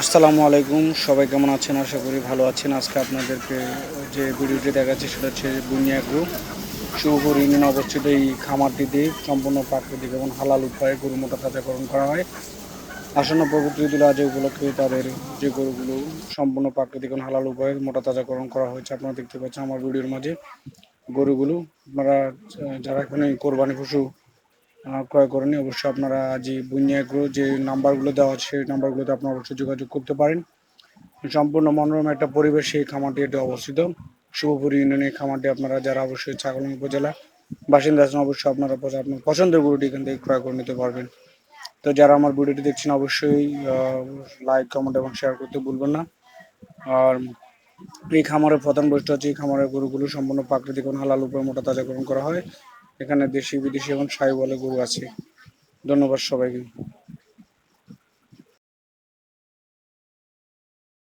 আসসালামু আলাইকুম। সবাই কেমন আছেন? আশা করি ভালো আছেন। আজকে আপনাদেরকে যে ভিডিওটি দেখাচ্ছি সেটা হচ্ছে বুনিয়া গ্রুপ শিবপুর ইউনিয়নে অবস্থিত এই খামারটিতে সম্পূর্ণ প্রাকৃতিক এবং হালাল উপায়ে গরু মোটা তাজাকরণ করা হয়। আসন্ন পবিত্র ঈদুল আজহা উপলক্ষে তাদের যে গরুগুলো সম্পূর্ণ প্রাকৃতিক এবং হালাল উপায়ে মোটা তাজাকরণ করা হয়েছে, আপনারা দেখতে পাচ্ছেন আমার ভিডিওর মাঝে গরুগুলো। আপনারা যারা এখানে কোরবানি পশু ক্রয় করেনি অবশ্যই আপনারা আজই বুনিয়াগ্রো যে নাম্বারগুলো দেওয়া আছে, সেই নাম্বারগুলোতে আপনারা অবশ্যই যোগাযোগ করতে পারেন। সম্পূর্ণ মনোরম একটা পরিবেশ এই খামারটি এটি অবস্থিত। শুভপুর ইউনিয়নের এই খামারটি আপনারা যারা অবশ্যই ছাগল উপজেলা বাসিন্দা আছেন, অবশ্যই আপনারা আপনার পছন্দের গরুটি এখান থেকে ক্রয় করে নিতে পারবেন। তো যারা আমার ভিডিওটি দেখছেন, অবশ্যই লাইক কমেন্ট এবং শেয়ার করতে ভুলবেন না। আর এই খামারের প্রধান বৈশিষ্ট্য হচ্ছে, এই খামারের গরুগুলো সম্পূর্ণ প্রাকৃতিক এবং হালাল উপরে মোটা তাজাকরণ করা হয়। এখানে দেশি বিদেশি এবং সাই বলে গরু আছে। ধন্যবাদ সবাইকে।